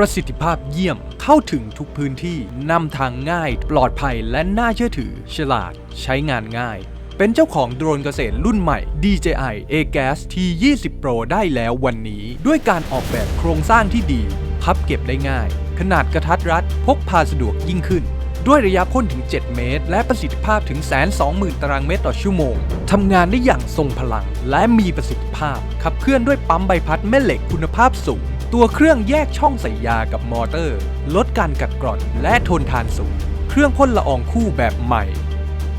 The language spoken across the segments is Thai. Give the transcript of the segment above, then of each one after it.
ประสิทธิภาพเยี่ยมเข้าถึงทุกพื้นที่นำทางง่าย ปลอดภัยและน่าเชื่อถือ ฉลาด ใช้งานง่าย เป็นเจ้าของโดรนเกษตรรุ่นใหม่ DJI A-Gas T20 Pro ได้แล้ววันนี้ ด้วยการออกแบบโครงสร้างที่ดีพับเก็บได้ง่าย ขนาดกระทัดรัด พกพาสะดวกยิ่งขึ้น ด้วยระยะพ่นถึง 7 เมตร และประสิทธิภาพถึง 120,000 ตารางเมตรต่อชั่วโมงทำงานได้อย่างทรงพลัง และมีประสิทธิภาพ ขับเคลื่อนด้วยปั๊มใบพัดแม่เหล็กคุณภาพสูง ตัวเครื่องแยกช่องใส่ยากับมอเตอร์ ลดการกัดกร่อนและทนทานสูง เครื่องพ่นละอองคู่แบบใหม่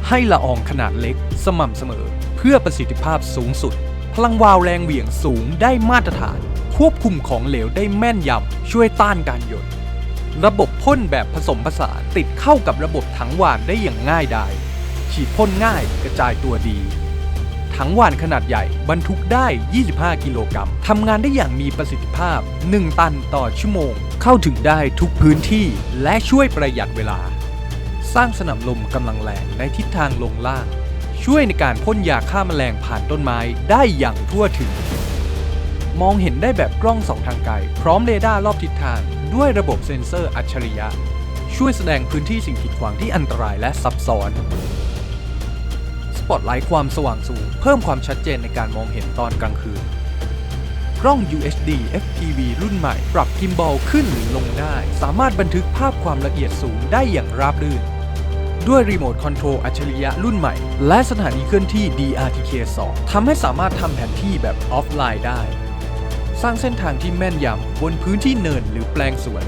ให้ละอองขนาดเล็กสม่ำเสมอ เพื่อประสิทธิภาพสูงสุด พลังวาล์วแรงเหวี่ยงสูงได้มาตรฐาน ควบคุมของเหลวได้แม่นยำช่วยต้านการหยด ระบบพ่นแบบผสมผสานติดเข้ากับระบบถังหวานได้อย่างง่ายดายฉีดพ่นง่ายกระจายตัวดี ถังหวานขนาดใหญ่ บรรทุกได้ 25 กิโลกรัมทำงานได้อย่างมีประสิทธิภาพ 1 ตันต่อชั่วโมง เข้าถึงได้ทุกพื้นที่และช่วยประหยัดเวลา สร้างสนามลมกำลังแรงในทิศทางลงล่าง ช่วยในการพ่นยาฆ่าแมลงผ่านต้นไม้ได้อย่างทั่วถึง มองเห็นได้แบบกล้องสองทางไกล พร้อมเรดาร์รอบทิศทาง ด้วยระบบเซ็นเซอร์อัจฉริยะ ช่วยแสดงพื้นที่สิ่งกีดขวางที่อันตรายและซับซ้อน ปอตไลท์ความสว่างสูง เพิ่มความชัดเจนในการมองเห็นตอนกลางคืน กล้อง UHD FPV รุ่นใหม่ ปรับกิมบอลขึ้นหรือลงได้ สามารถบันทึกภาพความละเอียดสูงได้อย่างราบรื่น ด้วยรีโมทคอนโทรลอัจฉริยะรุ่นใหม่ และสถานีเคลื่อนที่ DRTK 2ทำให้สามารถทำแผนที่แบบออฟไลน์ได้ สร้างเส้นทางที่แม่นยำบนพื้นที่เนินหรือแปลงสวน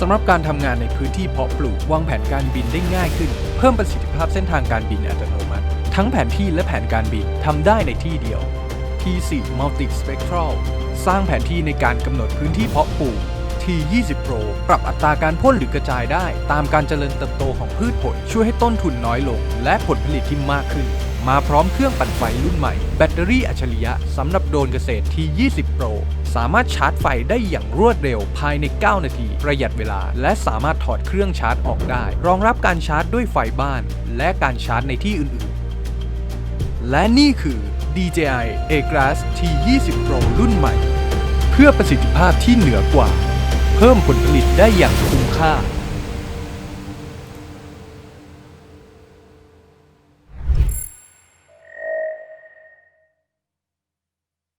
สำหรับการทำงานในพื้นที่เพาะปลูกวางแผนการบินได้ง่ายขึ้น เพิ่มประสิทธิภาพเส้นทางการบินอัตโนมัติ ทั้งแผนที่และแผนการบินทำได้ในที่เดียว T4 Multi Spectral สร้างแผนที่ในการกำหนดพื้นที่เพาะปลูก T20 Pro ปรับอัตราการพ่นหรือกระจายได้ ตามการเจริญเติบโตของพืชผล ช่วยให้ต้นทุนน้อยลง และผลผลิตที่มากขึ้น มาพร้อมเครื่องปั่นไฟรุ่นใหม่ แบตเตอรี่อัจฉริยะสำหรับโดรนเกษตร T20 Pro สามารถชาร์จไฟได้อย่างรวดเร็วภายใน 9 นาที ประหยัดเวลา และสามารถถอดเครื่องชาร์จออกได้ รองรับการชาร์จด้วยไฟบ้าน และการชาร์จในที่อื่น และนี่คือ DJI Agras T20 Pro รุ่นใหม่ เพื่อประสิทธิภาพที่เหนือกว่า เพิ่มผลผลิตได้อย่างคุ้มค่า